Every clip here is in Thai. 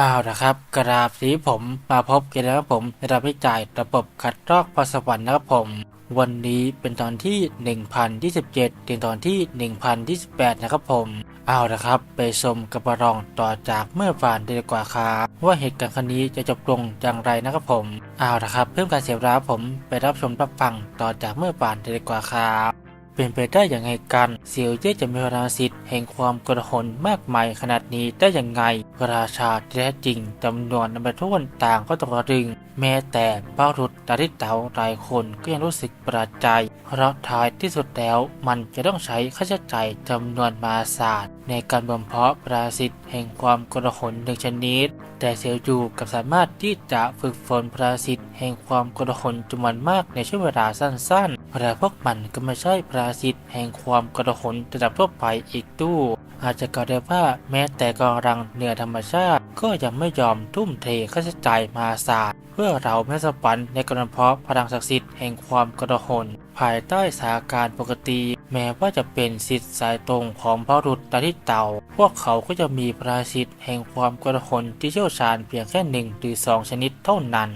อ้าวนะครับกราบสีผมมาพบกันแล้วครับผมในระบบจ่ายระบบคัดลอกพรสวรรค์นะครับผม วันนี้เป็นตอนที่ 1027 ถึงตอนที่ 1028 นะครับผมเอาละครับ ไปชมกระรองต่อจากเมื่อวานดีกว่าครับว่าเหตุการณ์ครั้งนี้จะจบลงอย่างไรนะครับผมเอาละครับ เพิ่มการเสียเวลาผมไปรับชมรับฟังต่อจากเมื่อวานดีกว่าครับ เป็นไปได้อย่างไงกันเซียวเย่จะมีพลังสิทธิ์แห่งความกระหนมากมายขนาดนี้ได้อย่างไงราชาแท้จริงจำนวนนับทุนต่างก็ตกตะลึง แม้แต่เป้ารุดดาริเตาหลายคนก็ยังรู้สึกประใจ เพราะท้ายที่สุดแล้วมันจะต้องใช้ค่าใช้จ่ายจำนวนมหาศาลในการบ่มเพาะปราสิตแห่งความกระหนหนึ่งชนิดแต่เซียวจูกับสามารถที่จะฝึกฝนปราสิตแห่งความกระหนจำนวนมากในช่วงเวลาสั้นๆแต่พวกมันก็ไม่ใช่ปราสิตแห่งความกระหนระดับทั่วไปอีกตู้ อาจจะกล่าวได้ว่าแม้แต่กำลังเหนือธรรมชาติ ก็ยังไม่ยอมทุ่มเทค่าใช้จ่ายมหาศาลเพื่อเราแม่สปันในการเพาะพลังศักดิ์สิทธิ์แห่งความกระหนภายใต้สถานการณ์ปกติ แม้ว่าจะเป็นสิทธิ์สายตรงของพระรุตตาทิเตา พวกเขาก็จะมีพระสิทธิ์แห่งความกระหนที่เชี่ยวชาญเพียงแค่หนึ่งหรือสองชนิดเท่านั้น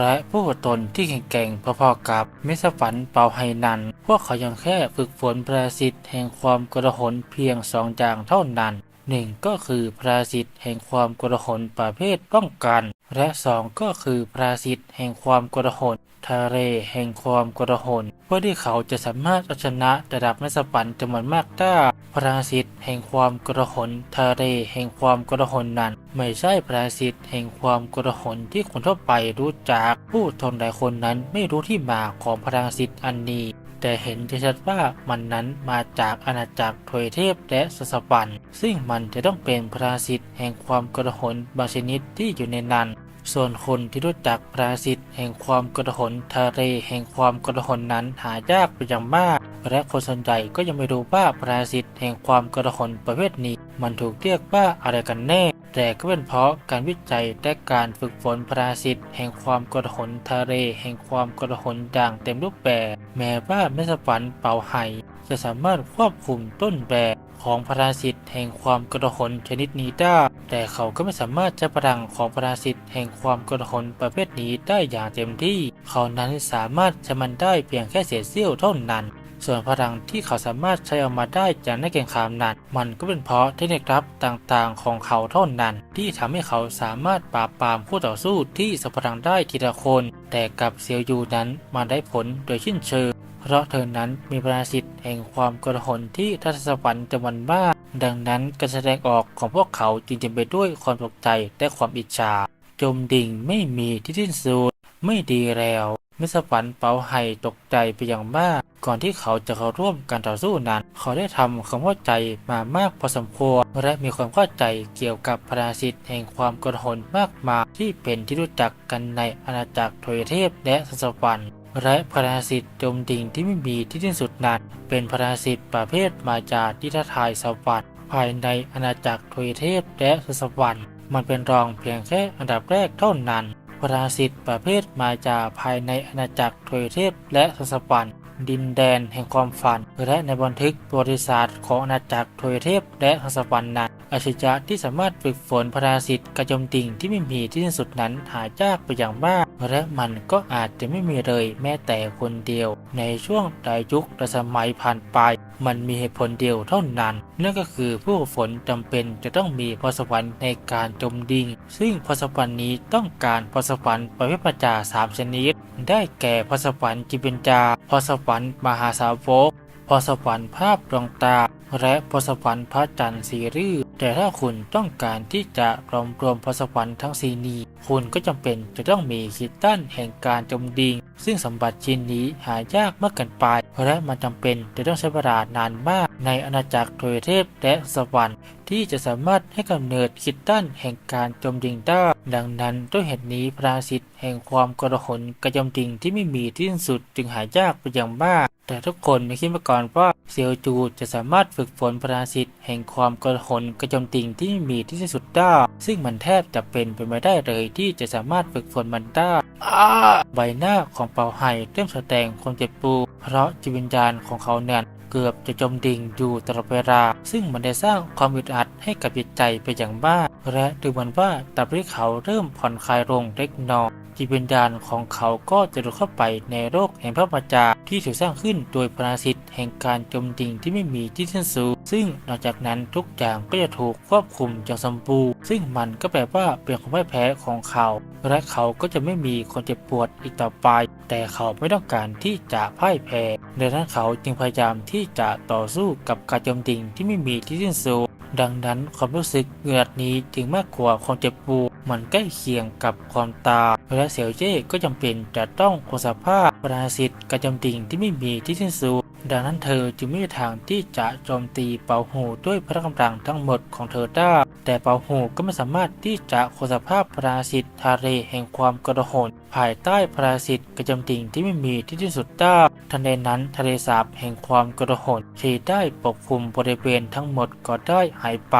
และผู้ตนที่แข็งแกร่งพอๆกับเมสฝันเปาไฮนัน พวกเขายังแค่ฝึกฝนประสิทธิ์แห่งความกระหนเพียงสองอย่างเท่านั้น หนึ่งก็คือประสิทธิ์แห่งความกระหนประเภทป้องกัน และสองก็คือประสิทธิ์แห่งความกระหนทะเลแห่งความกระหนเพื่อที่เขาจะสามารถเอาชนะระดับนัสปันจำนวนมากได้พระสิทธิ์แห่งความกระหนทะเลแห่งความกระหนนั้น ไม่ใช่พระสิทธิ์แห่งความกระหนที่คนทั่วไปรู้จักผู้ทนหลายคนนั้นไม่รู้ที่มาของพลังสิทธิ์อันนี้ แต่เห็นได้ชัดว่ามันนั้นมาจากอาณาจักรทวยเทพและสสปัน ซึ่งมันจะต้องเป็นพระสิทธิ์แห่งความกระหนบางชนิดที่อยู่ในนั้น ส่วนคนที่รู้จักปราสิทธิ์แห่งความกระหนทะเลแห่งความกระหนนั้นหายากเป็นอย่างมากและคนส่วนใหญ่ก็ยังไม่รู้ว่าปราสิทธิ์แห่งความกระหนประเภทนี้ มันถูกเรียกว่าอะไรกันแน่ แต่ก็เป็นเพราะการวิจัยและการฝึกฝนปราสิทธิ์แห่งความกระหนทะเลแห่งความกระหนอย่างเต็มรูปแบบ แม้ว่าเมสฝันเป่าไห่จะสามารถควบคุมต้นแบบของพราสิทธ์แห่งความกระหนชนิดนี้ได้ แต่เขาก็ไม่สามารถใช้พลังของพราสิทธ์แห่งความกระหนประเภทนี้ได้อย่างเต็มที่ เขานั้นสามารถใช้มันได้เพียงแค่เศษเสี้ยวเท่านั้น ส่วนพลังที่เขาสามารถใช้ออกมาได้จากนักเก่งขามนั้น มันก็เป็นเพราะเทคนิคลับต่างๆ ของเขาเท่านั้น ที่ทำให้เขาสามารถปราบปรามคู่ต่อสู้ที่สัพลังได้ทีละคน แต่กับเซียวยูนั้นมันได้ผลโดยชิ้นเชิงเพราะเธอนั้นมีพลังสิทธิ์แห่งความกระหนที่ทัศวรรค์จำนวนมากดังนั้นการแสดงออกของพวกเขาจึงเต็มไปด้วยความตกใจและความอิจฉาจมดิ่งไม่มีที่สิ้นสุดไม่ดีแล้ว มิสปันเปาไห่ตกใจไปอย่างมาก ก่อนที่เขาจะเข้าร่วมการต่อสู้นั้น เขาได้ทำความเข้าใจมามากพอสมควร และมีความเข้าใจเกี่ยวกับพราสิทธิ์แห่งความกระหนมากมายที่เป็นที่รู้จักกันในอาณาจักรโทยเทพและสัสวรรค์และพราสิตจมดิ่งที่ไม่มีที่สิ้นสุดนั้นเป็นพราสิตประเภทมาจากทิททายสวรรค์ภายในอาณาจักรทวยเทพและสวรรค์มันเป็นรองเพียงแค่อันดับแรกเท่านั้น พราสิตประเภทมาจากภายในอาณาจักรทวยเทพและสวรรค์ดินแดนแห่งความฝัน และในบันทึกประวัติศาสตร์ของอาณาจักรทวยเทพและสวรรค์นั้น อาชิจะที่สามารถฝึกฝนพราสิตกระจมดิ่งที่ไม่มีที่สิ้นสุดนั้นหายากไปอย่างมากและมันก็อาจจะไม่มีเลยแม้แต่คนเดียว ในช่วงไดยุคและสมัยผ่านไป มันมีเหตุผลเดียวเท่านั้น นั่นก็คือผู้ฝนจำเป็นจะต้องมีพรสวรรค์ในการจมดิ่ง ซึ่งพรสวรรค์นี้ต้องการพรสวรรค์ประเภทปัจจาสามชนิด ได้แก่พรสวรรค์จิเบนจาพรสวรรค์มหาสาวกพรสวรรค์ภาพดวงตา และพรสวรรค์พระจันทร์สีรื่อ แต่ถ้าคุณต้องการที่จะรวมรวมพรสวรรค์ทั้งสีนี้ คุณก็จำเป็นจะต้องมีคิดตั้นแห่งการจมดิ่งซึ่งสมบัติชิ้นนี้หายากมากเกินไปและมันจำเป็นจะต้องใช้เวลานานมากในอาณาจักรโทยเทพและสวรรค์ที่จะสามารถให้กำเนิดคิดตั้นแห่งการจมดิ่งได้ดังนั้นด้วยเหตุนี้พระสิทธิ์แห่งความกระหนกระจมดิ่งที่ไม่มีที่สิ้นสุดจึงหายากไปอย่างมาก แต่ทุกคนไม่คิดมาก่อนว่าเซียวจูจะสามารถฝึกฝนพลังสิทธิ์แห่งความกระหนกระจมติงที่ม่มีที่สุดได้ซึ่งมันแทบจะเป็นไปไม่ได้เลยที่จะสามารถฝึกฝนมันได้อ้าใบหน้าของเปาไห่เริ่มแสดงความเจ็บปวดเพราะจิตวิญญาณของเขาเนี่ยเกือบจะจมดิ่งอยู่ตลอดเวลา ซึ่งมันได้สร้างความอึดอัดให้กับจิตใจไปอย่างมาก และดูเหมือนว่าตับที่เขาเริ่มผ่อนคลายลงเล็กน้อย จิตวิญญาณของเขาก็จะหลุดเข้าไปในโลกแห่งพระปัจจาที่ถูกสร้างขึ้นโดยพระสิทธิ์แห่งการจมดิ่งที่ไม่มีที่สิ้นสุดซึ่งนอกจากนั้นทุกอย่างก็จะถูกควบคุมอย่างสมบูรณ์ซึ่งมันก็แปลว่าเป็นความพ่ายแพ้ของเขา และเขาก็จะไม่มีคนเจ็บปวดอีกต่อไป แต่เขาไม่ต้องการที่จะพ่ายแพ้ดังนั้นเขาจึงพยายามที่จะต่อสู้กับการจมดิ่งที่ไม่มีที่สิ้นสุด ดังนั้นความรู้สึกเอือดนี้จึงมากกว่าความเจ็บปวดมันใกล้เคียงกับความตายและเสี่ยวเจ้ก็จำเป็นจะต้องคงสภาพปราสิทธิ์กระจำติ่งที่ไม่มีที่สิ้นสุดดังนั้นเธอจึงไม่มีทางที่จะโจมตีเปาหูด้วยพละกำลังทั้งหมดของเธอได้แต่เปาหูก็ไม่สามารถที่จะคงสภาพปราสิทธิ์ทะเลแห่งความกระหนภายใต้ปราสิทธิ์กระจำติ่งที่ไม่มีที่สิ้นสุดได้ ทันใดนั้นทะเลสาบแห่งความกระหนที่ได้ปกคลุมบริเวณทั้งหมดก็ได้หายไป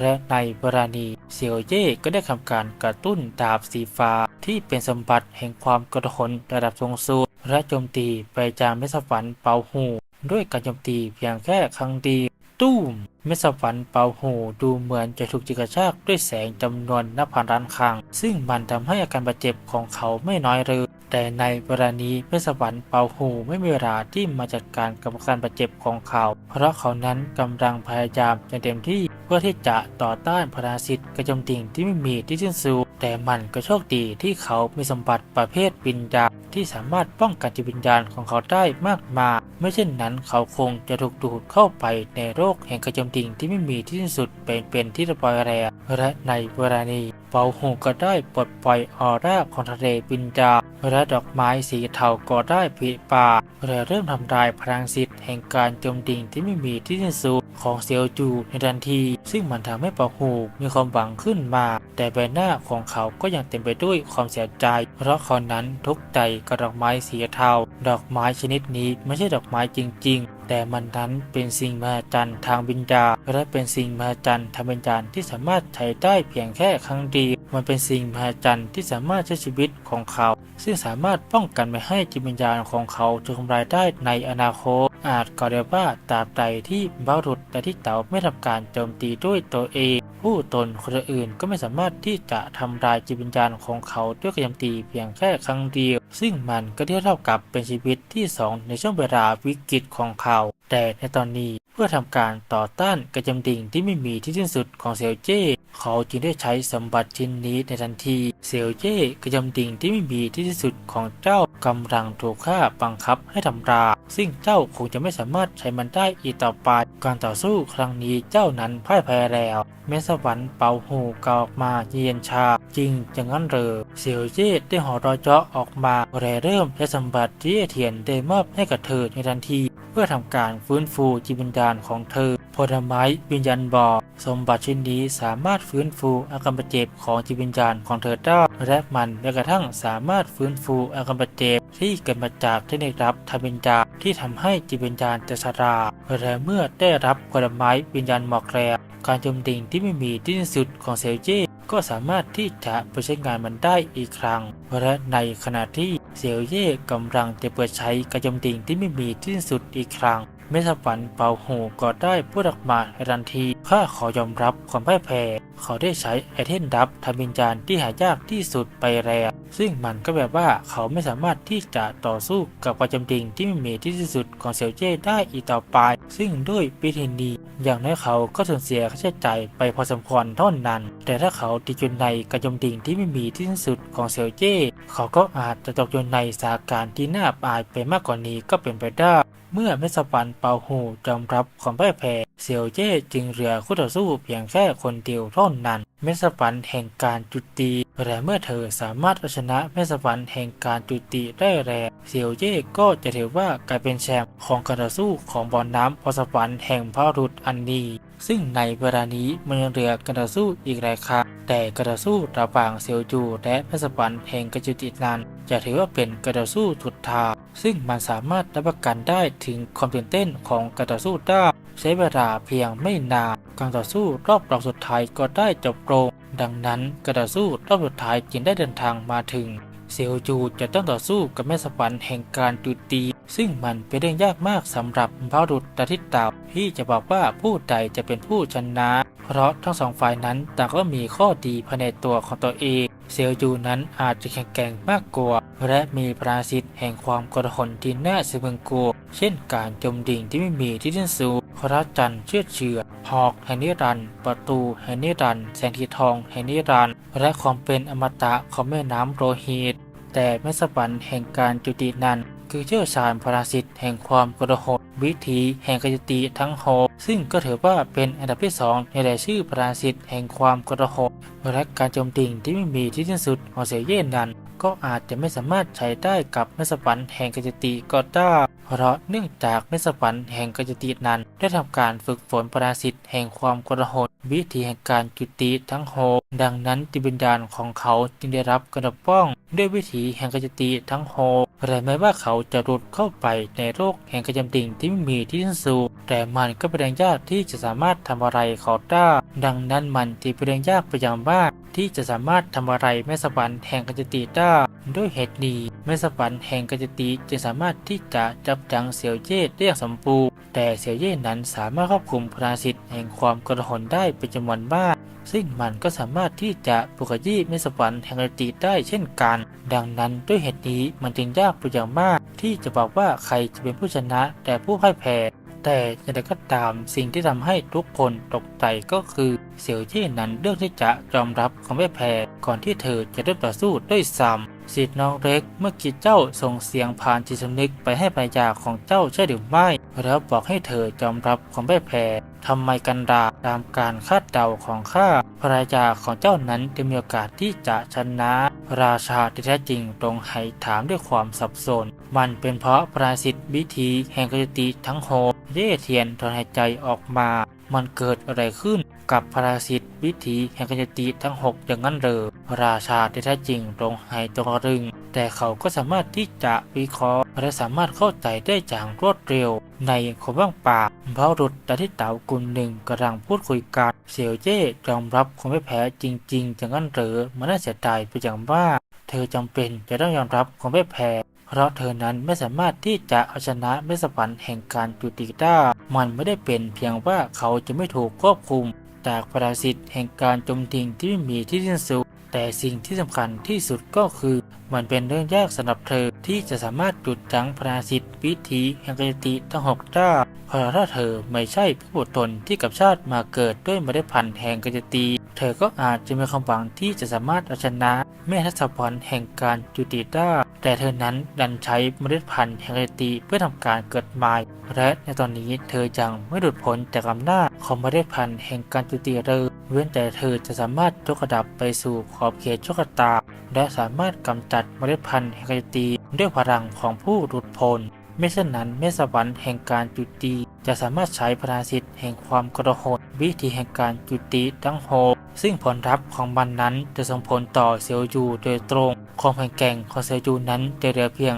และในเวลานี้เสี่ยวเย่ก็ได้ทำการกระตุ้นดาบสีฟ้าที่เป็นสมบัติแห่งความกระหนระดับสูงสุดและโจมตีไปจากเมสวรรค์เปาหู ด้วยการโจมตีเพียงแค่ครั้งเดียว ตุ้มเมสวรรค์เปาหูดูเหมือนจะถูกจิกกระชากด้วยแสงจำนวนนับพันล้านครั้ง ซึ่งมันทำให้อาการบาดเจ็บของเขาไม่น้อยเลยแต่ในเวลานี้เมสวรรค์เปาหูไม่มีเวลาที่มาจัดการกับอาการบาดเจ็บของเขา เพราะเขานั้นกำลังพยายามอย่างเต็มที่เพื่อที่จะต่อต้านพราสิตกระจมติ่งที่ไม่มีที่สิ้นสุดแต่มันก็โชคดีที่เขามีสมบัติประเภทวิญญาณที่สามารถป้องกันจิตวิญญาณของเขาได้มากมาย ไม่เช่นนั้นเขาคงจะถูกดูดเข้าไปในโรคแห่งกระจมดิ่งที่ไม่มีที่สิ้นสุดเป็นเป็นที่ระบายแรง และในเวลานี้เปาหูก็ได้ปลดปล่อยออร่าของทะเลวิญญาและดอกไม้สีเทาก็ได้ผลิป่าและเริ่มทำลายพลังสิทธิ์แห่งการโจมติ่งที่ไม่มีที่สิ้นสุดของเซียวจูในทันที ซึ่งมันทำให้เปาหูมีความหวังขึ้นมา แต่ใบหน้าของเขาก็ยังเต็มไปด้วยความเสียใจ เพราะเขานั้นทุกใจกับดอกไม้สีเทา ดอกไม้ชนิดนี้ไม่ใช่ดอกไม้จริง ๆ แต่มันนั้นเป็นสิ่งมหัศจรรย์ทางวิญญาณและเป็นสิ่งมหัศจรรย์ทางวิญญาณที่สามารถใช้ได้เพียงแค่ครั้งเดียวมันเป็นสิ่งมหัศจรรย์ที่สามารถใช้ชีวิตของเขา ซึ่งสามารถป้องกันไม่ให้จิตวิญญาณของเขาถูกทำลายได้ในอนาคต อาจกล่าวได้ว่าตราบใดที่บ้ารุษและที่เต๋าไม่ทำการโจมตีด้วยตัวเอง ผู้ตนคนอื่นก็ไม่สามารถที่จะทำลายจิตวิญญาณของเขาด้วยกระยำตีเพียงแค่ครั้งเดียว ซึ่งมันก็เทียบเท่ากับเป็นชีวิตที่สองในช่วงเวลาวิกฤตของเขา แต่ในตอนนี้ พื่อทำการต่อต้านกระจำดิ่งที่ไม่มีที่สิ้นสุดของเซียวเจ้เขาจึงได้ใช้สมบัติชิ้นนี้ในทันที เซียวเจ้กระจำดิ่งที่ไม่มีที่สิ้นสุดของเจ้ากำลังถูกข้าบังคับให้ทำราซึ่งเจ้าคงจะไม่สามารถใช้มันได้อีกต่อไป การต่อสู้ครั้งนี้เจ้านั้นพ่ายแพ้แล้วเมสวรรค์เป่าหูกออกมาเย็นชา จริงอย่างนั้นเลยเซียวเจ้ได้ห่อรอยเจาะออกมาและเริ่มใช้สมบัติที่เทียนได้มอบให้กับเธอในทันที พื่อทำการฟื้นฟูจิตวิญญาณของเธอผลไม้วิญญาณบอกสมบัติชิ้นนี้สามารถฟื้นฟูอาการบาดเจ็บของจิตวิญญาณของเธอได้และมันแม้กระทั่งสามารถฟื้นฟูอาการบาดเจ็บที่เกิดมาจากที่ได้รับทางวิญญาณที่ทำให้จิตวิญญาณจะชราและเมื่อได้รับผลไม้วิญญาณหมอกแรการโจมตีที่ไม่มีที่สิ้นสุดของเซลเจ ก็สามารถที่จะไปใช้งานมันได้อีกครั้ง และในขณะที่เซียวเย่กำลังจะเปิดใช้กระจมติ่งที่ไม่มีที่สุดอีกครั้ง เมสวรรค์เป่าหูก็ได้พูดออกมาทันที ข้าขอยอมรับความพ่ายแพ้เขาได้ใช้ไอเทมดับทำวิญญาณที่หายากที่สุดไปแล้วซึ่งมันก็แบบว่าเขาไม่สามารถที่จะต่อสู้กับกระจมติ่งที่ไม่มีที่สุดของเซียวเจ้ได้อีกต่อไป ซึ่งด้วยวิธีนี้อย่างน้อยเขาก็สูญเสียค่าใช้จ่ายไปพอสมควรเท่านั้น แต่ถ้าเขาติดอยู่ในกระจมติ่งที่ไม่มีที่สุดของเซียวเจ้ เขาก็อาจจะตกอยู่ในสถานการณ์ที่น่าอายไปมากกว่านี้ก็เป็นไปได้ เมื่อเมสปันเปาหูยอมรับความพ่ายแพ้เซียวเจ้จึงเหลือคู่ต่อสู้เพียงแค่คนเดียวเท่านั้น เมสปันแห่งการจุตีและเมื่อเธอสามารถเอาชนะเมสปันแห่งการจุตีได้แล้วเซียวเจ้ก็จะถือว่ากลายเป็นแชมป์ของการต่อสู้ของบอลน้ำพอสวรรค์แห่งพระรุษอันนี้ซึ่งในเวลานี้มันยังเหลือการต่อสู้อีกหลายครั้ง แต่การต่อสู้ระหว่างเซียวจูและเมสปันแห่งกจุตินั้นจะถือว่าเป็นการต่อสู้สุดท้ายซึ่งมันสามารถรับประกันได้ถึงความตื่นเต้นของการต่อสู้ได้ใช้เวลาเพียงไม่นานการต่อสู้รอบรองสุดท้ายก็ได้จบลงดังนั้นการต่อสู้รอบสุดท้ายจึงได้เดินทางมาถึงเซียวจูจะต้องต่อสู้กับแม่สวรรค์แห่งการจุตี ซึ่งมันเป็นเรื่องยากมากสำหรับพระดุษดาทิตเต่าที่จะบอกว่าผู้ใดจะเป็นผู้ชนะ เพราะทั้งสองฝ่ายนั้นต่างก็มีข้อดีภายในตัวของตัวเอง เซียวจูนั้นอาจจะแข็งแกร่งมากกว่าและมีปราสิทธิ์แห่งความกระหนที่น่าสะพึงกลัวเช่นการจมดิ่งที่ไม่มีที่สิ้นสุดพระจันทร์เชื่อเฉือหอกแห่งนิรันด์ประตูแห่งนิรันด์แสงทีทองแห่งนิรันด์และความเป็นอมตะของแม่น้ำโรหิตแต่แม่สวรรค์แห่งการจุตินั้น คือเชี่ยวชาญพราสิทธิ์แห่งความกระหดวิธีแห่งกายติทั้งหกซึ่งก็ถือว่าเป็นอันดับที่สองในรายชื่อพราสิทธิ์แห่งความกระหดและการโจมตีที่ไม่มีที่สิ้นสุดของเสเย่นนั้น ก็อาจจะไม่สามารถใช้ได้กับแม่สวรรค์แห่งกายติก็ได้เพราะเนื่องจากแม่สวรรค์แห่งกายตินั้น ได้ทำการฝึกฝนปราสิทธิ์แห่งความกระหดวิธีแห่งการจุติทั้งหกดังนั้นจิตวิญญาณของเขาจึงได้รับกระป้อง ด้วยวิถีแห่งกายติทั้งหกแต่แม้ว่าเขาจะหลุดเข้าไปในโลกแห่งกายติ่งที่ไม่มีที่สิ้นสุดแต่มันก็เป็นเรื่องยากที่จะสามารถทำอะไรเขาได้ดังนั้นมันที่เป็นเรื่องยากไปอย่างมากที่จะสามารถทำอะไรแม่สวรรค์แห่งกายติได้ด้วยเหตุนี้แม่สวรรค์แห่งกายติจึงสามารถที่จะจับจังเสี่ยวเย่ได้อย่างสมบูรณ์แต่เสี่ยวเย่นั้นสามารถควบคุมพราสิทธิ์แห่งความกระหนได้เป็นจำนวนมาก ซึ่งมันก็สามารถที่จะปลุกยี่แม่สวรรค์แห่งกายติได้เช่นกัน ดังนั้นด้วยเหตุนี้มันจึงยากไปอย่างมาก ที่จะบอกว่าใครจะเป็นผู้ชนะแต่ผู้พ่ายแพ้แต่อย่างไรก็ตามสิ่งที่ทำให้ทุกคนตกใจก็คือเสี่ยวเย่นั้นเลือกที่จะยอมรับความแพ้ก่อนที่เธอจะเริ่มต่อสู้ด้วยซ้ำ สิทธิ์น้องเล็กเมื่อกี้เจ้าส่งเสียงผ่านจิตสำนึกไปให้ภรรยาของเจ้าใช่หรือไม่แล้วบอกให้เธอยอมรับความพ่แพ้ทำไมกันดาตามการคาดเดาของข้าภรรยาของเจ้านั้นจะมีโอกาสที่จะชนะ ราชาที่แท้จริงตรงไหถามด้วยความสับสน มันเป็นเพราะปราสิทธิ์วิธีแห่งกติทั้งหเย่เทียนถอนหายใจออกมา มันเกิดอะไรขึ้น กับพราสิทธิวิถีแห่งกายติทั้งหกอย่างนั้นเลยราชาที่แท้จริงตรงหายตรงรึง แต่เขาก็สามารถที่จะวิเคราะห์และสามารถเข้าใจได้อย่างรวดเร็ว ในความว่างเปล่าเพราะรุดดาที่เต๋ากลุ่มหนึ่งกำลังพูดคุยกันเสี่ยวเจ้ยอมรับความไม่แพ้จริงๆอย่างนั้นหรือมันน่าเสียดายไปอย่างมาเธอจำเป็นจะต้องยอมรับความไม่แพ้เพราะเธอนั้นไม่สามารถที่จะเอาชนะเมสวรรค์แห่งการจุติได้ มันไม่ได้เป็นเพียงว่าเขาจะไม่ถูกควบคุม จากปราสิทธิ์แห่งการจมตีที่ไม่มีที่สิ้นสุด แต่สิ่งที่สำคัญที่สุดก็คือ มันเป็นเรื่องยากสำหรับเธอที่จะสามารถจุดจังปราสิทธิ์วิถีแห่งกายติทั้งหกด้เพราะถ้าเธอไม่ใช่ผู้บุตรตนที่กับชาติมาเกิดด้วยเมล็ดพันธุ์แห่งกายติเธอก็อาจจะมีความหวังที่จะสามารถเอาชนะแม่ทัศพรแห่งการจุติได้ แต่เธอนั้นดันใช้เมล็ดพันธุ์แห่งกายติเพื่อทำการเกิดใหม่และในตอนนี้เธอยังไม่หลุดพ้นจากอำนาจของเมล็ดพันธุ์แห่งการจุติเลยเว้นแต่เธอจะสามารถยกระดับไปสู่ขอบเขตโชคตา และสามารถกำจัดเมล็ดพันธุ์แห่งกายติด้วยพลังของผู้หลุดพ้นไม่เช่นนั้นเมสวรรค์แห่งการจุติจะสามารถใช้พราสิทธิ์แห่งความกระโหดวิธีแห่งการจุติทั้งหก ซึ่งผลลัพธ์ของมันนั้นจะส่งผลต่อเซลล์ยูโดยตรง ความแข็งแกร่งของเซลล์ยูนั้นจะเหลือเพียง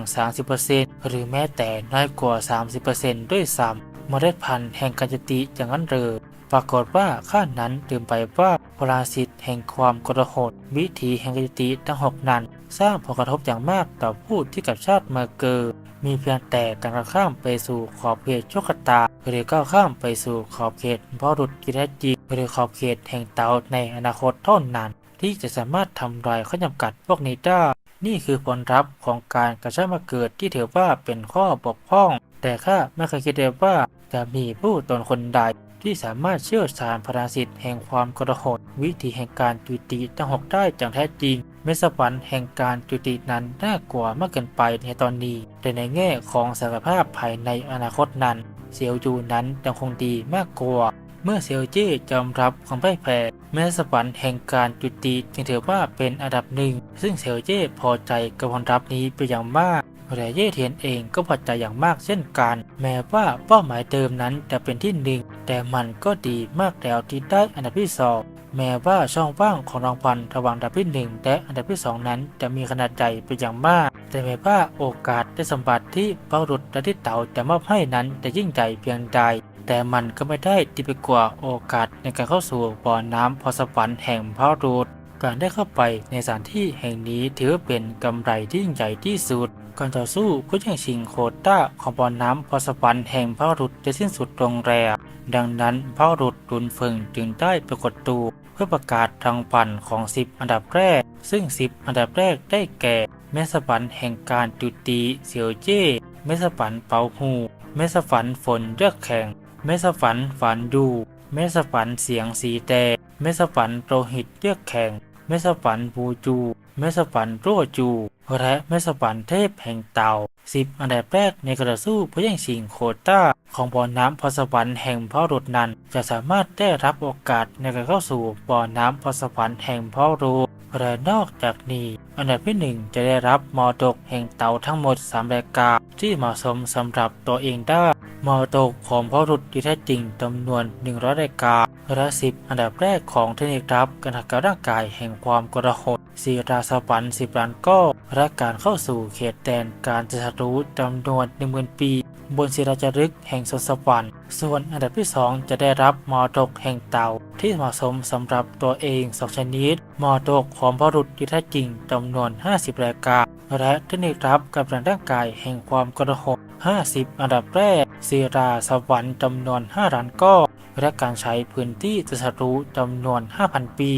30%หรือแม้แต่น้อยกว่า 30%ด้วยซ้ำเมล็ดพันธุ์แห่งการจติอย่างนั้นเลยปรากฏว่าข้านั้นลืมไปว่าปราสิทธิ์แห่งความกระหดวิถีแห่งการจุติทั้งหกนั้น สร้างผลกระทบอย่างมากต่อผู้ที่กับชาติมาเกิดมีเพียงแต่การข้ามไปสู่ขอบเขตโชคตา หรือก้าวข้ามไปสู่ขอบเขตพ่อรุดกิเลสจีหรือขอบเขตแห่งเตาในอนาคตเท่านั้นที่จะสามารถทำลายข้อจำกัดพวกนี้ได้นี่คือผลลัพธ์ของการกระชากมาเกิดที่ถือว่าเป็นข้อบกพร่อง แต่ข้าไม่เคยคิดเลยว่าจะมีผู้ตนคนใดที่สามารถเชี่ยวชาญพราสิทธิ์แห่งความกระหดวิธีแห่งการจุติทั้งหกได้อย่างแท้จริงเมสวรรค์แห่งการจุตินั้นน่ากลัวมากเกินไปในตอนนี้ แต่ในแง่ของศักยภาพภายในอนาคตนั้น เซียวจูนั้นยังคงดีมากกว่า เมื่อเซียวเจ้ยอมรับความพ่ายแพ้แม้สวรรค์แห่งการจุติจึงถือว่าเป็นอันดับหนึ่ง ซึ่งเซียวเจ้พอใจกับผลรับนี้เป็นอย่างมากแต่เย่เทียนเองก็พอใจอย่างมากเช่นกัน แม้ว่าเป้าหมายเดิมนั้นจะเป็นที่หนึ่งแต่มันก็ดีมากแล้วที่ได้อันดับที่สอง แม้ว่าช่องว่างของรางวัลระหว่างอันดับที่หนึ่งและอันดับที่สองนั้นจะมีขนาดใหญ่เป็นอย่างมาก แต่แม้ว่าโอกาสและสมบัติที่เป้ารุดและที่เต่าจะมอบให้นั้นจะยิ่งใหญ่เพียงใด แต่มันก็ไม่ได้ดีไปกว่าโอกาสในการเข้าสู่บ่อน้ำพอสวรรค์แห่งพระรูดการได้เข้าไปในสถานที่แห่งนี้ถือเป็นกำไรที่ยิ่งใหญ่ที่สุด การต่อสู้เพื่อแย่งชิงโคต้าของบ่อน้ำพอสวรรค์แห่งพระรุดจะสิ้นสุดลงแล้วดังนั้นพระรุดดุนเฟิงจึงได้ปรากฏตัว พื่อประกาศรางวัลของ 10 อันดับแรก ซึ่ง 10 อันดับแรกได้แก่ เมสปันแห่งการจุตีเสียวเจ้เมสปันเปาหู เมสฝันฝนเลือกแข่ง เมสฝันฝันดู เมสฝันเสียงสีแดงเมสฝันโรหิตเลือกแข่ง เมสฝันบูจู เมสฝันโรั่วจู และเมสวรรค์เทพแห่งเต่าสิบอันดับแรกในกระสู้เพื่อแย่งชิงโคต้า ของบ่อน้ำพอสวรรค์แห่งพ่อรุดนั้น จะสามารถได้รับโอกาสในการเข้าสู่บ่อน้ำพอสวรรค์แห่งพ่อรูและนอกจากนี้ อันดับที่หนึ่งจะได้รับมอดกแห่งเต่าทั้งหมดสามรายการที่เหมาะสมสำหรับตัวเองได้มอดกของพ่อรุดที่แท้จริงจำนวน 100รายการ ละสิบอันดับแรกของเทคนิครับการหักกับร่างกายแห่งความกระหดสีราสวรรค์สิบล้านก้อและการเข้าสู่เขตแดนการจะรู้จำนวนหนึ่งหมื่นปี บนศิลาจารึกแห่งสวนสวรรค์ส่วนอันดับที่ 2 จะได้รับมอดกแห่งเต่า ที่เหมาะสมสำหรับตัวเองสองชนิดมอดกของพรุษที่แท้จริงจำนวน 50 รายการ และเทคนิครับกับร่างกายแห่งความกระหด50 อันดับแรกศิราสวรรค์จำนวน 5ล้านก้อ และการใช้พื้นที่จะรู้จำนวน 5,000 ปี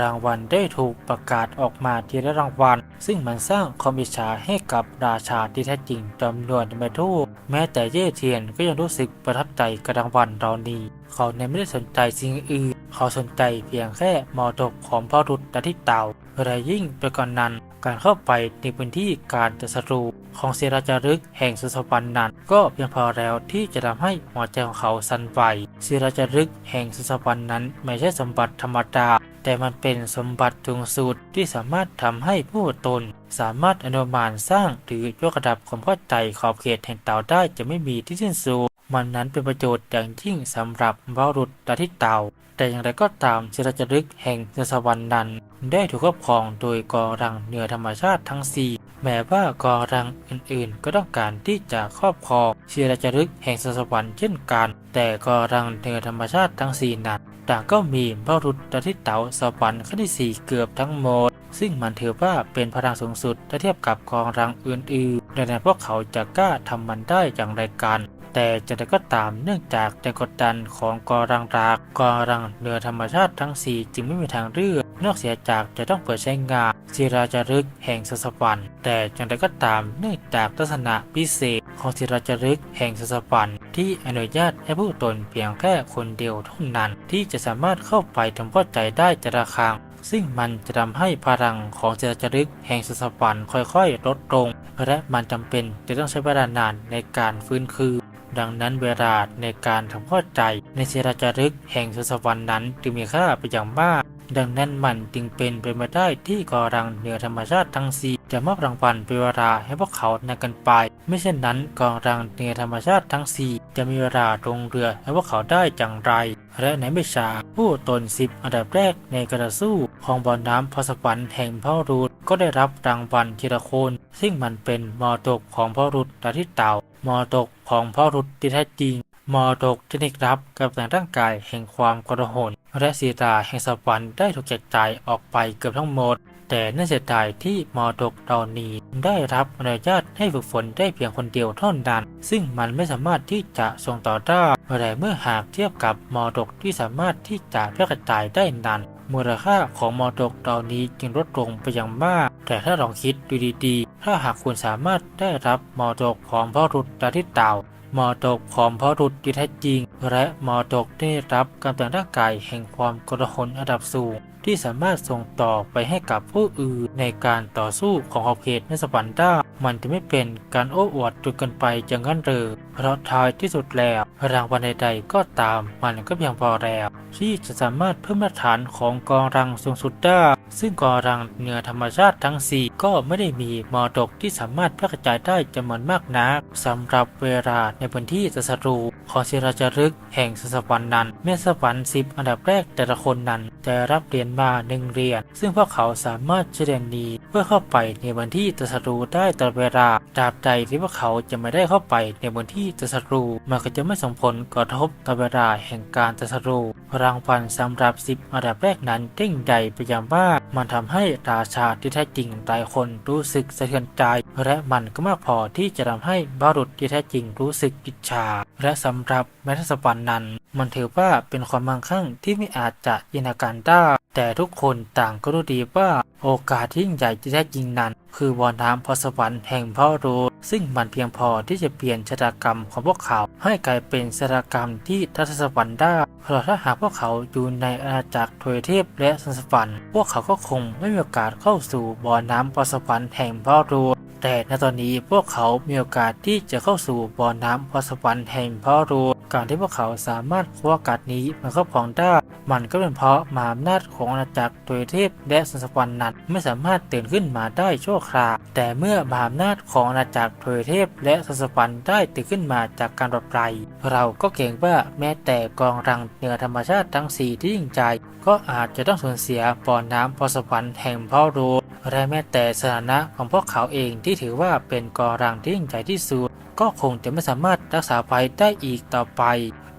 รางวัลได้ถูกประกาศออกมาทีละรางวัล ซึ่งมันสร้างความอิจฉาให้กับราชาที่แท้จริงจำนวนไม่ทูกแม้แต่เย่เทียนก็ยังรู้สึกประทับใจกับรางวัลเหล่านี้ เขาในไม่ได้สนใจสิ่งอื่น เขาสนใจเพียงแค่มอดกของพ่อรุดและที่เต่าและยิ่งไปกว่านนั้น การเข้าไปในพื้นที่การตรัสรูของเซราจารึกแห่งสุสวรรค์นั้น ก็เพียงพอแล้วที่จะทำให้หัวใจของเขาสั่นไหวเซราจารึกแห่งสุสวรรค์นั้นไม่ใช่สมบัติธรรมดาแต่มันเป็นสมบัติสูงสุดที่สามารถทำให้ผู้ตน สามารถอนุมานสร้างหรือยกระดับความเข้าใจขอบเขตแห่งเต่าได้จะไม่มีที่สิ้นสุดมันนั้นเป็นประโยชน์อย่างยิ่งสำหรับบารุษและที่เต่า แต่อย่างไรก็ตามศิลาจารึกแห่งสวรรค์นั้น ได้ถูกครอบครองโดยกอรังเหนือธรรมชาติทั้งสี่แม้ว่ากอรังอื่นๆ ก็ต้องการที่จะครอบครองศิลาจารึกแห่งสวรรค์เช่นกัน แต่กอรังเหนือธรรมชาติทั้งสี่นั้นต่างก็มีบารุษและที่เต่าสวรรค์ขั้นที่สี่เกือบทั้งหมด ซึ่งมันถือว่าเป็นพลังสูงสุดถ้าเทียบกับกองรังอื่นๆดังนั้นพวกเขาจะกล้าทำมันได้อย่างไรกัน แต่จะได้ก็ตามเนื่องจากแรงกดดันของกอรังรากกอรังเหนือธรรมชาติทั้ง 4 จึงไม่มีทางเลือกนอกเสียจากจะต้องเปิดใช้งานศิราจารึกแห่งสสวรรค์แต่อย่างไรก็ตามเนื่องจากลักษณะพิเศษของศิราจารึกแห่งสสวรรค์ที่อนุญาตให้ผู้ตนเพียงแค่คนเดียวเท่านั้น ที่จะสามารถเข้าไปทำเข้าใจได้แต่ละครั้งซึ่งมันจะทำให้พลังของเจรจารึกแห่งสสวรรค์ค่อยๆ ลดลง และมันจำเป็นจะต้องใช้เวลานานในการฟื้นคืน ดังนั้นเวลาในการทำข้อใจในเสรจารึกแห่งสุสวรรค์นั้นจึงมีค่าไปอย่างมาก ดังนั้นมันจึงเป็นไปไม่ได้ที่กอรังเหนือธรรมชาติทั้งสี่ จะมอบรางวัลเป็นเวลาให้พวกเขาในกันไป ไม่เช่นนั้นกองรังเหนือธรรมชาติทั้งสี่จะมีเวลาลงเรือให้พวกเขาได้อย่างไร และในไม่ช้าผู้ตนสิบอันดับแรกในกระสู้ของบ่อน้ำพอสวรรค์แห่งพ่อรูดก็ได้รับรางวัลทีละคน ซึ่งมันเป็นมอตกของพ่อรุดและที่เต่ามอตกของพ่อรุดที่แท้จริงมอตกที่นิกรับกับแต่ร่างกายแห่งความกระหนและสีตาแห่งสวรรค์ได้ถูกแจกจ่ายออกไปเกือบทั้งหมด แต่น่าเสียดายที่มอตกเหล่านี้ได้รับอนุญาตให้ฝึกฝนได้เพียงคนเดียวเท่านั้น ซึ่งมันไม่สามารถที่จะส่งต่อได้แต่เมื่อหากเทียบกับมอตกที่สามารถที่จะแพร่กระจายได้นั้นมูลค่าของมอดกเหล่านี้จึงลดลงไปอย่างมาก แต่ถ้าลองคิดดูดีๆ ถ้าหากคุณสามารถได้รับมอดกของพ่อรุดดาที่เต่ามอดกของพ่อรุดที่แท้จริง และมอดกได้รับการแต่งร่างกายแห่งความกระหนระดับสูง ที่สามารถส่งต่อไปให้กับผู้อื่นในการต่อสู้ของขอบเขตในสวรรค์ได้มันจะไม่เป็นการโอ้อวดจนเกินไปจังงั้นเลย เพราะท้ายที่สุดแล้วรางวัลใดๆก็ตามมันก็เพียงพอแล้วที่จะสามารถเพิ่มมาตรฐานของกองรังสูงสุดได้ ซึ่งกองรังเหนือธรรมชาติทั้ง 4 ก็ไม่ได้มีมอดกที่สามารถแพร่กระจายได้จำนวนมากนักสำหรับเวลาในพื้นที่จะสรูของศิราจารึกแห่งสวรรค์นั้นแม่สวรรค์สิบอันดับแรกแต่ละคนนั้นจะรับเหรียญมาหนึ่งเหรียญซึ่งพวกเขาสามารถเฉลี่ยนี้เพื่อเข้าไปในวันที่ตรัสรูได้ตลอดเวลาตราบใดที่พวกเขาจะไม่ได้เข้าไปในวันที่ตรัสรูมันก็จะไม่ส่งผลกระทบต่อเวลาแห่งการตรัสรูรางวัลสำหรับสิบอันดับแรกนั้นเด้งใหญ่ไปอย่างมามันทำให้ราชาที่แท้จริงหลายคนรู้สึกสะเทือนใจ และมันก็มากพอที่จะทำให้บารุษที่แท้จริงรู้สึกอิจฉาและสำหรับแมทสวรรค์นั้น มันถือว่าเป็นความมั่งคั่งที่ไม่อาจจะจินตนาการได้แต่ทุกคนต่างก็รู้ดีว่าโอกาสที่ยิ่งใหญ่ที่แท้จริงนั้น คือบ่อน้ำพรสวรรค์แห่งพ่อรู้ซึ่งมันเพียงพอที่จะเปลี่ยนชะตากรรมของพวกเขาให้กลายเป็นชะตากรรมที่ทัศสวรรค์ได้เพราะถ้าหากพวกเขาอยู่ในอาณาจักรทวยเทพและสันสวรรค์พวกเขาก็คงไม่มีโอกาสเข้าสู่บ่อน้ำพสวรรค์แห่งพ่อรูแต่ในตอนนี้พวกเขามีโอกาสที่จะเข้าสู่บ่อน้ำพสวรรค์แห่งพ่อรูการที่พวกเขาสามารถคว้าโอกาสนี้มาครอบครองได้ มันก็เป็นเพราะมหาอำนาจของอาณาจักรโดยเทพและสันสวรรค์นั้นไม่สามารถตื่นขึ้นมาได้ชั่วคราวแต่เมื่อมหาอำนาจของอาณาจักรโดยเทพและสันสวรรค์ได้ตื่นขึ้นมาจากการปลดปล่อยเราก็เกรงว่าแม้แต่กองรังเหนือธรรมชาติทั้งสี่ที่ยิ่งใหญ่ก็อาจจะต้องสูญเสียบ่อน้ำพรสวรรค์แห่งพ่อรูและแม้แต่สถานะของพวกเขาเองที่ถือว่าเป็นกองรังที่ยิ่งใหญ่ที่สุดก็คงจะไม่สามารถรักษาไว้ได้อีกต่อไป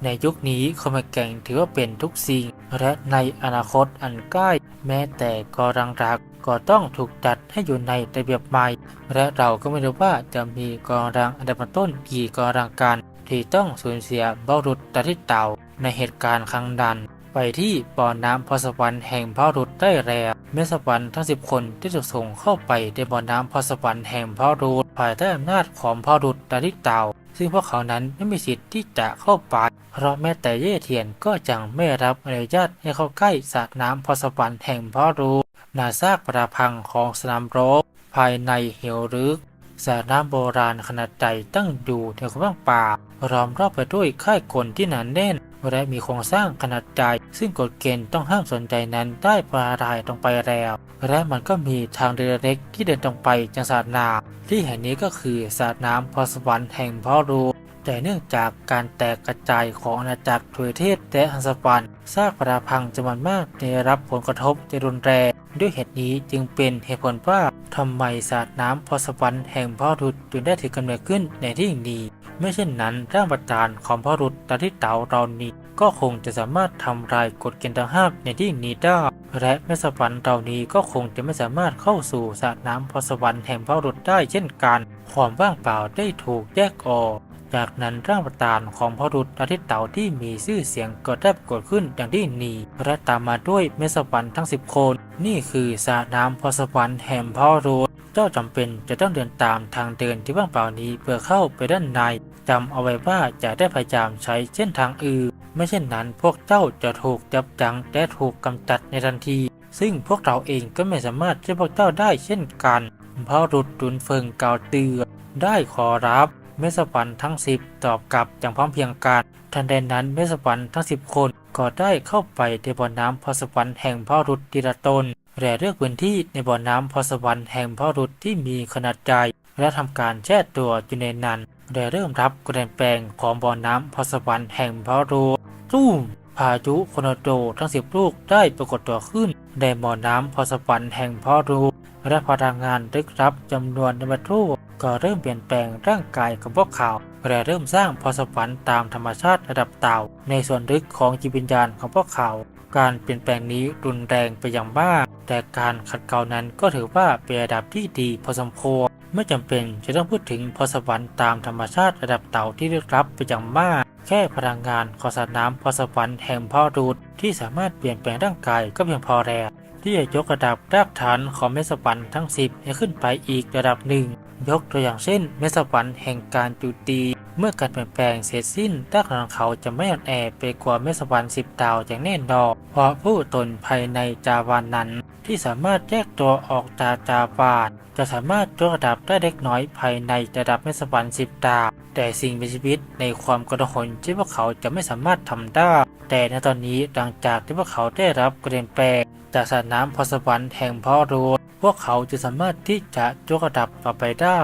ในยุคนี้คอมแกงถือว่าเป็นทุกสิ่ง และในอนาคตอันใกล้ แม้แต่กอรังรักก็ต้องถูกจัดให้อยู่ในระเบียบใหม่ และเราก็ไม่รู้ว่าจะมีกอรังอันดับต้นกี่กอรังกันที่ต้องสูญเสียเบ้ารุดตาที่เต่าในเหตุการณ์ครั้งนั้นไปที่บ่อน้ำพรสวรรค์แห่งพ่อรุดได้แล้วเมสวรรค์ทั้งสิบคนที่ถูกส่งเข้าไปในบ่อน้ำพรสวรรค์แห่งพ่อรุดภายใต้อำนาจของพ่อรุดตาที่เต่าซึ่งพวกเขานั้นไม่มีสิทธิ์ที่จะเข้าไป เพราะแม้แต่เย่เทียนก็จังไม่รับอนุญาตให้เข้าใกล้สระน้ำพรสวรรค์แห่งพ่อรูนาซากปราพังของสนามรบภายในเหวลึกสระน้ำโบราณขนาดใหญ่ตั้งอยู่ในความว่างป่าล้อมรอบไปด้วยค่ายคนที่หนาแน่น และมีโครงสร้างขนาดใหญ่ซึ่งกฎเกณฑ์ต้องห้ามสนใจนั้นได้ปรารายตรงไปแล้ว และมันก็มีทางเดินเล็กที่เดินตรงไปจังสระน้ำที่แห่งนี้ก็คือสระน้ำพรสวรรค์แห่งพ่อรู แต่เนื่องจากการแตกกระจายของอาณาจักรทวยเทพและฮันสปันซากปราพังจำนวนมากได้รับผลกระทบที่รุนแรงด้วยเหตุนี้จึงเป็นเหตุผลว่าทำไมสาดน้ำพอสวรรค์แห่งพ่อรุดจึงได้ถือกำเนิดขึ้นในที่นี้ไม่เช่นนั้นร่างประจานของพ่อรุดตาที่เต่าเรานี้ ก็คงจะสามารถทำลายกฎเกณฑ์ต่างห้ามในที่นี้ได้และแม่สวรรค์เหล่านี้ก็คงจะไม่สามารถเข้าสู่สระน้ำพอสวรรค์แห่งพ่อรุดได้เช่นกัน ความว่างเปล่าได้ถูกแยกออก จากนั้นร่างประธานของพ่อรุษอาทิตย์เต่าที่มีชื่อเสียงก็ได้ปรากฏขึ้นอย่างที่นีและตามมาด้วยเมสวรรค์ทั้ง 10 คน นี่คือสระน้ำพอสวรรค์แห่งพ่อรุษเจ้าจำเป็นจะต้องเดินตามทางเดินที่ว่างเปล่านี้เพื่อเข้าไปด้านในจำเอาไว้ว่าจะได้พยายามใช้เส้นทางอื่นไม่เช่นนั้นพวกเจ้าจะถูกจับจังและถูกกำจัดในทันที ซึ่งพวกเราเองก็ไม่สามารถช่วยพวกเจ้าได้เช่นกันพ่อรุษดุนเฟิงกล่าวเตือนได้ขอรับ เมสวรรค์ทั้งสิบตอบกลับอย่างพร้อมเพียงกัน ทันใดนั้นเมสวรรค์ทั้งสิบคนก็ได้เข้าไปในบ่อน้ำพอสวรรค์แห่งพ่อรุดตีระตนและเลือกพื้นที่ในบ่อน้ำพอสวรรค์แห่งพ่อรุดที่มีขนาดใหญ่และทำการแช่ตัวอยู่ในนั้นและเริ่มรับกรเปลี่ยนแปลงของบ่อน้ำพอสวรรค์แห่งพ่อรุดตุ้ม พายุคอนโดทั้งสิบลูกได้ปรากฏตัวขึ้น ในบ่อน้ำพอสวรรค์แห่งพ่อรุษและพลังงานลึกลับจำนวนในบรรทุกก็เริ่มเปลี่ยนแปลงร่างกายของพวกเขาและเริ่มสร้างพรสวรรค์ตามธรรมชาติระดับเต่า ในส่วนลึกของจิตวิญญาณของพวกเขา การเปลี่ยนแปลงนี้รุนแรงไปอย่างมาก แต่การขัดเกลานั้นก็ถือว่าเป็นระดับที่ดีพอสมควรไม่จำเป็นจะต้องพูดถึงพรสวรรค์ตามธรรมชาติระดับเต่าที่ลึกลับไปอย่างมาก แค่พลังงานของสารน้ำพอสวรรค์แห่งพ่อรูดที่สามารถเปลี่ยนแปลงร่างกายก็เพียงพอแล้วที่จะยกระดับรากฐานของเมสวรรค์ทั้ง 10 ให้ขึ้นไปอีกระดับหนึ่ง ยกตัวอย่างเช่น เมสวรรค์แห่งการจุตี เมื่อการเปลี่ยนแปลงเสร็จสิ้นรากฐานของเขาจะไม่อ่อนแอไปกว่าเมสวรรค์สิบดาวอย่างแน่นอนเพราะผู้ตนภายในจาวานนั้น ที่สามารถแยกตัวออกจากจาวานจะสามารถยกระดับได้เล็กน้อยภายในระดับเมสวรรค์สิบดาวแต่สิ่งมีชีวิตในความกระหนที่พวกเขาจะไม่สามารถทำได้ แต่ในตอนนี้หลังจากที่พวกเขาได้รับเปลี่ยนแปลงจากสระน้ำพอสวรรค์แห่งพ่อรู พวกเขาจะสามารถที่จะยกระดับต่อไปได้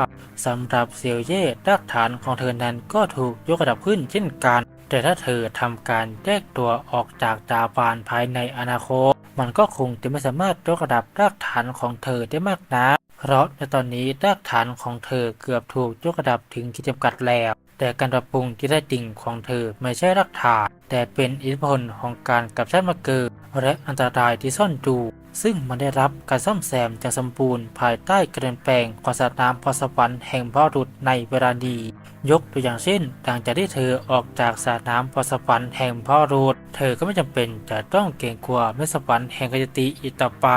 สำหรับเซียวเย่รากฐานของเธอนั้นก็ถูกยกระดับขึ้นเช่นกัน แต่ถ้าเธอทำการแยกตัวออกจากจาบานภายในอนาคต มันก็คงจะไม่สามารถยกระดับรากฐานของเธอได้มากนักเพราะในตอนนี้รากฐานของเธอเกือบถูกยกระดับถึงขีดจำกัดแล้ว แต่การปรับปรุงที่ได้จริงของเธอไม่ใช่รากฐาน แต่เป็นอิทธิพลของการกับชาติมาเกิด และอันตรายที่ซ่อนอยู่ซึ่งมันได้รับการซ่อมแซมอย่างสมบูรณ์ภายใต้การเปลี่ยนแปลงของสถานพรสวรรค์แห่งพ่อรุษในเวลาดี ยกตัวอย่างเช่นหลังจากที่เธอออกจากสระน้ำพรสวรรค์แห่งพ่อรูดเธอก็ไม่จำเป็นจะต้องเกรงกลัวแม่สวรรค์แห่งกยติอีกต่อไป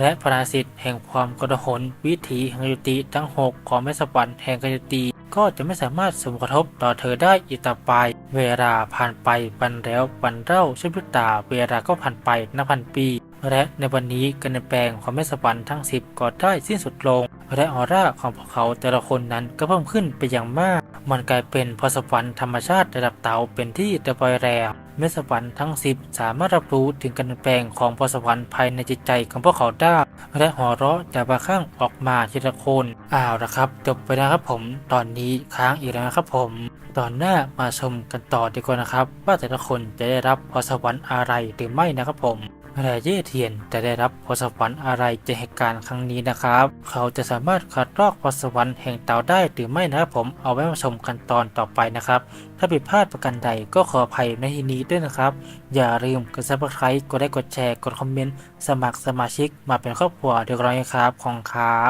และพราสิทธิ์แห่งความกระหนวิถีแห่งกยติทั้งหกของแม่สวรรค์แห่งกยติ ก็จะไม่สามารถส่งกระทบต่อเธอได้อีกต่อไป เวลาผ่านไปปันแล้วปันเล่าช่นพริบตาเวลาก็ผ่านไปนับพันปี และในวันนี้การเปลี่ยนแปลงของแม่สวรรค์ทั้งสิบก็ได้สิ้นสุดลง และออร่าของพวกเขาแต่ละคนนั้นก็เพิ่มขึ้นไปอย่างมาก มันกลายเป็นพรสวรรค์ธรรมชาติระดับเต๋าเป็นที่เรียบอยแล้วเมสวรรค์ทั้งสิบสามารถรับรู้ถึงการเปลี่ยนแปลงของพรสวรรค์ภายในจิตใจของพวกเขาได้ และหัวเราะจากบาข้างออกมาทีละคนอ้าวนะครับ จบไปแล้วครับผม ตอนนี้ค้างอีกแล้วครับผม ตอนหน้ามาชมกันต่อดีกว่านะครับ ว่าแต่ละคนจะได้รับพรสวรรค์อะไรหรือไม่นะครับผม และเย่เทียนจะได้รับพรสวรรค์อะไรจากเหตุการณ์ครั้งนี้นะครับ เขาจะสามารถขัดลอกพรสวรรค์แห่งเต่าได้หรือไม่นะครับผมเอาไว้มาชมกันตอนต่อไปนะครับ ถ้าผิดพลาดประการใดก็ขออภัยในที่นี้ด้วยนะครับ อย่าลืมกดซับสไครต์กดไลค์กดแชร์กดคอมเมนต์สมัครสมาชิกมาเป็นครอบครัวเดียวกันนะครับของครับ